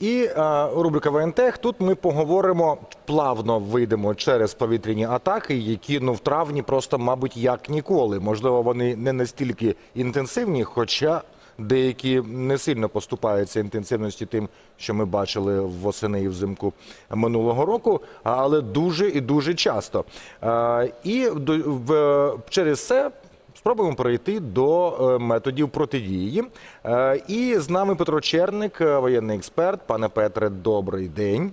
І е, рубрика «Воєнтех». Тут ми поговоримо плавно вийдемо через повітряні атаки, які ну в травні просто, мабуть, як ніколи. Можливо, вони не настільки інтенсивні, хоча деякі не сильно поступаються інтенсивності тим, що ми бачили восени і взимку минулого року, але дуже і дуже часто. Е, і до, в, через це Спробуємо перейти до е, методів протидії. Е, І з нами Петро Черник, е, воєнний експерт. Пане Петре, добрий день.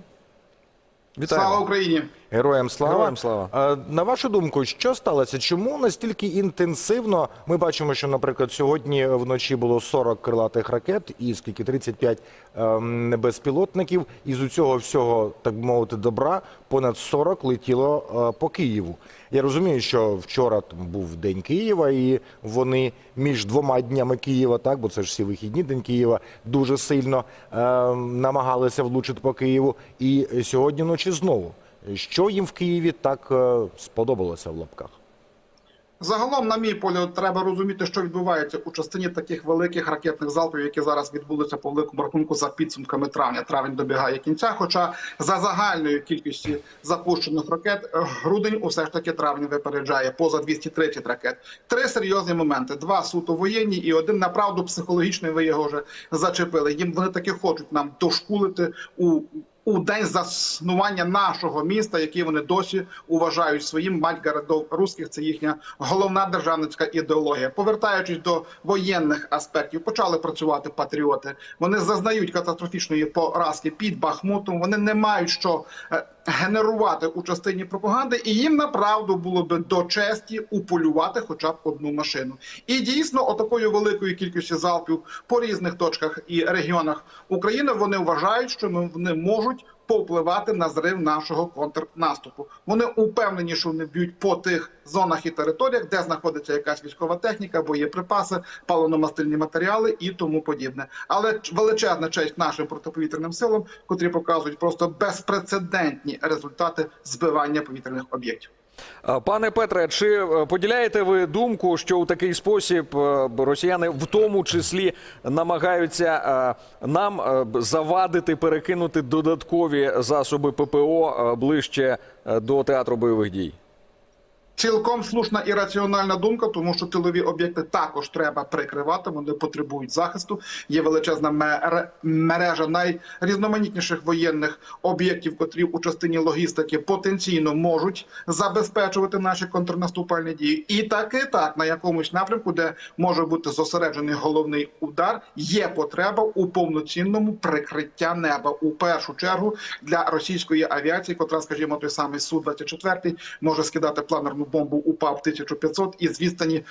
Слава Україні! Героям слава. Героям слава. Е, На вашу думку, що сталося? Чому настільки інтенсивно ми бачимо, що, наприклад, сьогодні вночі було 40 крилатих ракет і скільки 35 ем, безпілотників, і з усього всього, так би мовити, добра понад 40 летіло е, по Києву. Я розумію, що вчора там був день Києва, і вони між двома днями Києва, так бо це ж всі вихідні день Києва, дуже сильно е, намагалися влучити по Києву. І сьогодні вночі знову. Що їм в Києві так е, сподобалося в лапках? Загалом, на мій погляд, треба розуміти, що відбувається у частині таких великих ракетних залпів, які зараз відбулися по великому рахунку за підсумками травня. Травень добігає кінця. Хоча за загальною кількістю запущених ракет е, грудень усе ж таки травень випереджає поза 230 ракет. Три серйозні моменти: два суто воєнні і один направду психологічний. Ви його вже зачепили. Їм вони таки хочуть нам дошкулити у. У день заснування нашого міста, який вони досі вважають своїм мать городов русських, це їхня головна державницька ідеологія. Повертаючись до воєнних аспектів, почали працювати патріоти. Вони зазнають катастрофічної поразки під Бахмутом. Вони не мають що е, генерувати у частині пропаганди, і їм направду було би до честі уполювати хоча б одну машину. І дійсно, отакою великою кількістю залпів по різних точках і регіонах України вони вважають, що вони можуть повпливати на зрив нашого контрнаступу. Вони упевнені, що вони б'ють по тих зонах і територіях, де знаходиться якась військова техніка, боєприпаси, паленомастильні матеріали і тому подібне. Але величезна честь нашим протиповітряним силам, котрі показують просто безпрецедентні результати збивання повітряних об'єктів. А, Пане Петре, чи е, поділяєте ви думку, що у такий спосіб е, росіяни в тому числі намагаються е, нам е, завадити перекинути додаткові засоби ППО е, ближче е, до театру бойових дій? Цілком слушна і раціональна думка, тому що тилові об'єкти також треба прикривати. Вони потребують захисту. Є величезна мере- мережа найрізноманітніших воєнних об'єктів, котрі у частині логістики потенційно можуть забезпечувати наші контрнаступальні дії. І так і так на якомусь напрямку, де може бути зосереджений головний удар, є потреба у повноцінному прикриття неба у першу чергу для російської авіації, котра, скажімо, той самий су 24 може скидати планерну бомбу УПАВ 1500 із відстані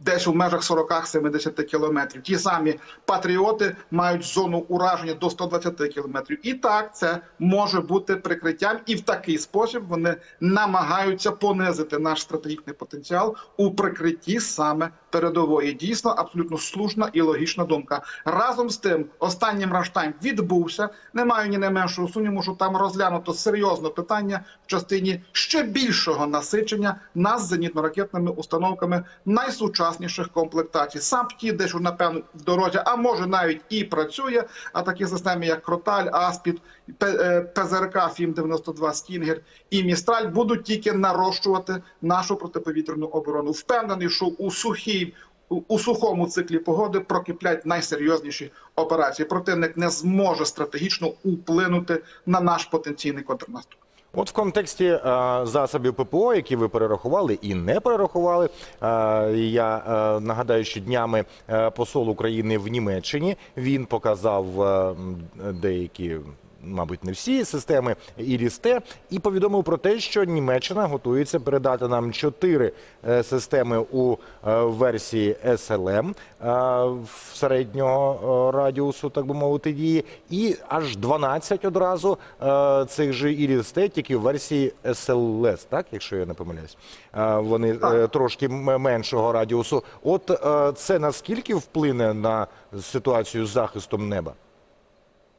десь у межах 40-70 кілометрів. Ті самі патріоти мають зону ураження до 120 кілометрів. І так це може бути прикриттям, і в такий спосіб вони намагаються понизити наш стратегічний потенціал у прикритті саме передової. Дійсно, абсолютно слушна і логічна думка. Разом з тим, останній Рамштайн відбувся. Не маю ні найменшого сумніву, що там розглянуто серйозне питання в частині ще більшого насичення нас зенітно-ракетними установками найсучасніших комплектацій. Сам ті, десь напевно в дорозі, а може навіть і працює. А такі системи, як Кроталь, Аспід, П- е, ПЗРК, Фім 92 Стінгер і Містраль, будуть тільки нарощувати нашу протиповітряну оборону. Впевнений, що у сухій. у- сухому циклі погоди прокиплять найсерйозніші операції. Противник не зможе стратегічно вплинути на наш потенційний контрнаступ. От в контексті е, засобів ППО, які ви перерахували і не перерахували. Е, я е, нагадаю, що днями е, посол України в Німеччині він показав е, деякі. Мабуть, не всі системи ІРІС-Т, і повідомив про те, що Німеччина готується передати нам чотири е, системи у е, версії SLM е, середнього радіусу, так би мовити, дії, і аж 12 одразу цих же ІРІС-Т, тільки в версії SLS, так, якщо я не помиляюсь. Вони е, трошки меншого радіусу. От це наскільки вплине на ситуацію з захистом неба?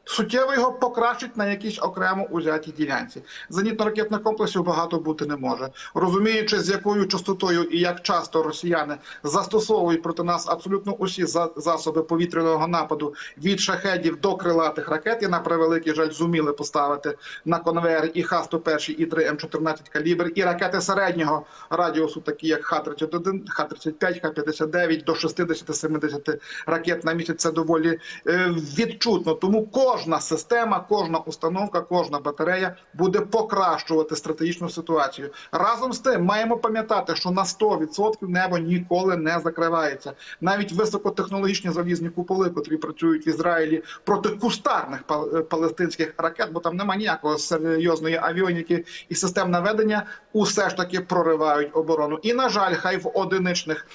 Суттєво його покращить на якійсь окремо узятій ділянці. Зенітно-ракетних комплексів багато бути не може. Розуміючи, з якою частотою і як часто росіяни застосовують проти нас абсолютно усі за- засоби повітряного нападу від шахедів до крилатих ракет, і на превеликий жаль зуміли поставити на конвейер і Х-101, і 3 М14 калібр, і ракети середнього радіусу, такі як Х-31, Х-35, Х-59 до 60-70 ракет на місяць. Це доволі е, відчутно. Тому кожна система, кожна установка, кожна батарея буде покращувати стратегічну ситуацію. Разом з тим маємо пам'ятати, що на 100% небо ніколи не закривається. Навіть високотехнологічні залізні куполи, котрі працюють в Ізраїлі проти кустарних е, палестинських ракет, бо там немає ніякого серйозної авіоніки і систем наведення, усе ж таки проривають оборону. І на жаль, хай в одиничних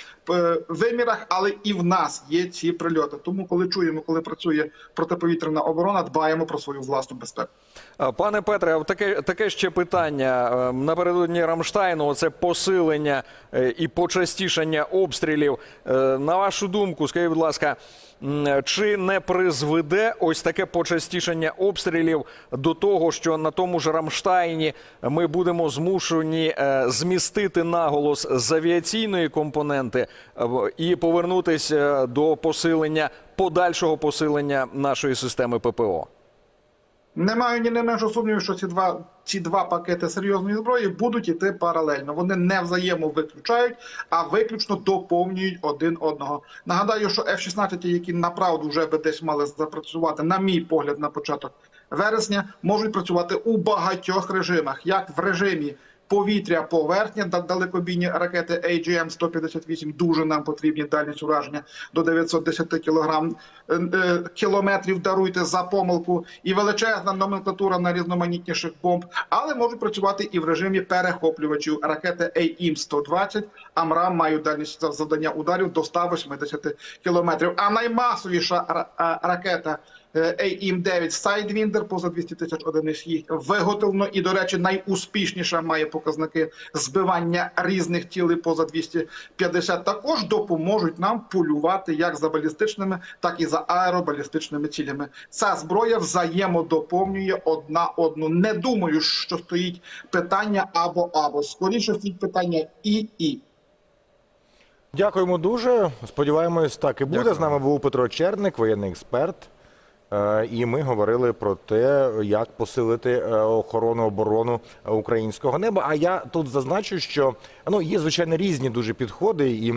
вимірах, але і в нас є ці прильоти. Тому, коли чуємо, коли працює протиповітряна оборона, дбаємо про свою власну безпеку. Пане Петре, таке, таке ще питання. Е, Напередодні Рамштайну це посилення е, і почастішання обстрілів. Е, На вашу думку, скажіть, будь ласка, чи не призведе ось таке почастішення обстрілів до того, що на тому ж Рамштайні ми будемо змушені е, змістити наголос з авіаційної компоненти е, і повернутися до посилення подальшого посилення нашої системи ППО? Не маю ні не менше сумнівів, що ці два ці два пакети серйозної зброї будуть іти паралельно. Вони не взаємовиключають, а виключно доповнюють один одного. Нагадаю, що F-16, які направду вже би десь мали запрацювати, на мій погляд, на початок вересня, можуть працювати у багатьох режимах, як в режимі. Повітря, поверхня, да- далекобійні ракети AGM-158 дуже нам потрібні дальність ураження до 910 кілограм е, е, кілометрів. Даруйте за помилку і величезна номенклатура найрізноманітніших бомб, але можуть працювати і в режимі перехоплювачів. Ракети AIM-120 Амрам мають дальність за- завдання ударів до 180 кілометрів. А наймасовіша ракета е, AIM-9 Sidewinder поза 200 тисяч одиниць їх виготовлено і, до речі, найуспішніша має показники збивання різних тілей поза 250. Також допоможуть нам полювати як за балістичними, так і за аеробалістичними цілями. Ця зброя взаємодоповнює одна одну. Не думаю, що стоїть питання або або скоріше стоїть питання і і. Дякуємо дуже. Сподіваємось, так і буде. Дякую. З нами був Петро Черник, воєнний експерт. Е, І ми говорили про те, як посилити е, охорону оборону українського неба. А я тут зазначу, що ну є звичайно різні дуже підходи, і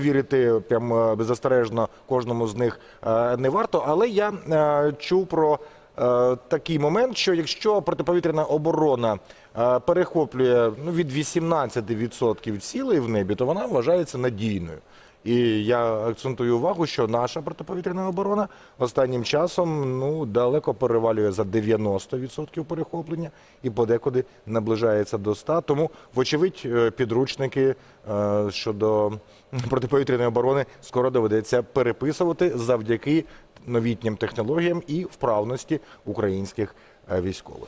вірити прям е, беззастережно кожному з них не варто. Але я чув про такий момент, що якщо протиповітряна оборона перехоплює ну, від 18% цілей в небі, то вона вважається надійною. І я акцентую увагу, що наша протиповітряна оборона останнім часом ну далеко перевалює за 90% перехоплення і подекуди наближається до 100%. Тому, вочевидь, е, підручники е, щодо протиповітряної оборони скоро доведеться переписувати завдяки новітнім технологіям і вправності українських е, військових.